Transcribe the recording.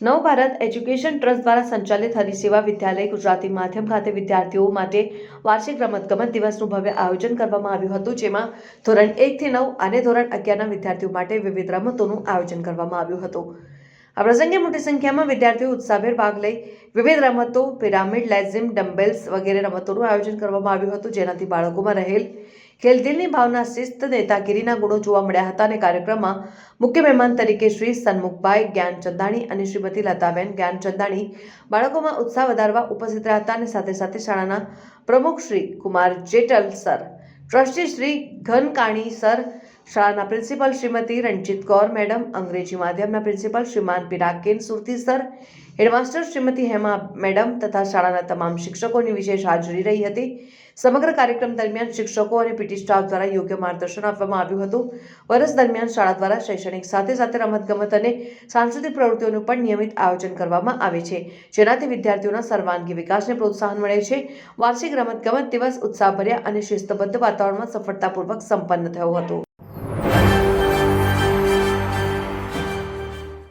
નવ Bharat education trust દ્વારા સંચાલિત હરિસેવા વિદ્યાલય ગુજરાતી માધ્યમ ખાતે વિદ્યાર્થીઓ માટે વાર્ષિક રમતગમત દિવસનું ભવ્ય આયોજન કરવામાં આવ્યું હતું, જેમાં ધોરણ એકથી નવ અને ધોરણ અગિયારના વિદ્યાર્થીઓ માટે વિવિધ રમતોનું આયોજન કરવામાં આવ્યું હતું. આ પ્રસંગે મોટી સંખ્યામાં વિદ્યાર્થીઓ ઉત્સાહભેર ભાગ લઈ વિવિધ રમતો, પિરામિડ લેઝિમ ડમ્બેલ્સ વગેરે રમતોનું આયોજન કરવામાં આવ્યું હતું, જેનાથી બાળકોમાં રહેલ ખેલદિલની ભાવના, શિસ્ત, નેતાગીરીના ગુણો જોવા મળ્યા હતા અને કાર્યક્રમમાં મુખ્ય મહેમાન તરીકે શ્રી સન્મુખભાઈ જ્ઞાનચંદાણી અને શ્રીમતી લતાબેન જ્ઞાનચંદાણી બાળકોમાં ઉત્સાહ વધારવા ઉપસ્થિત રહ્યા હતા અને સાથે સાથે શાળાના પ્રમુખ Shri Kumar Jetal sir, trustee Shri Ghankani sir શાળાના પ્રિન્સિપલ શ્રીમતી રણજીત કૌર, મેડમ, અંગ્રેજી માધ્યમના principal Shriman પિરાકેન Surti sir, headmaster Shrimati Hema, madam તથા શાળાના તમામ શિક્ષકોની વિશેષ હાજરી રહી હતી. સમગ્ર કાર્યક્રમ દરમિયાન શિક્ષકો અને પીટી સ્ટાફ દ્વારા યોગ્ય માર્ગદર્શન આપવામાં આવ્યું હતું. વર્ષ દરમિયાન શાળા દ્વારા શૈક્ષણિક સાથે સાથે રમતગમત અને સાંસ્કૃતિક પ્રવૃત્તિઓનું પણ નિયમિત આયોજન કરવામાં આવે છે, જેનાથી વિદ્યાર્થીઓના સર્વાંગી વિકાસને પ્રોત્સાહન મળે છે. વાર્ષિક રમતગમત દિવસ ઉત્સાહભર્યા અને શિસ્તબદ્ધ વાતાવરણમાં સફળતાપૂર્વક સંપન્ન થયો હતો.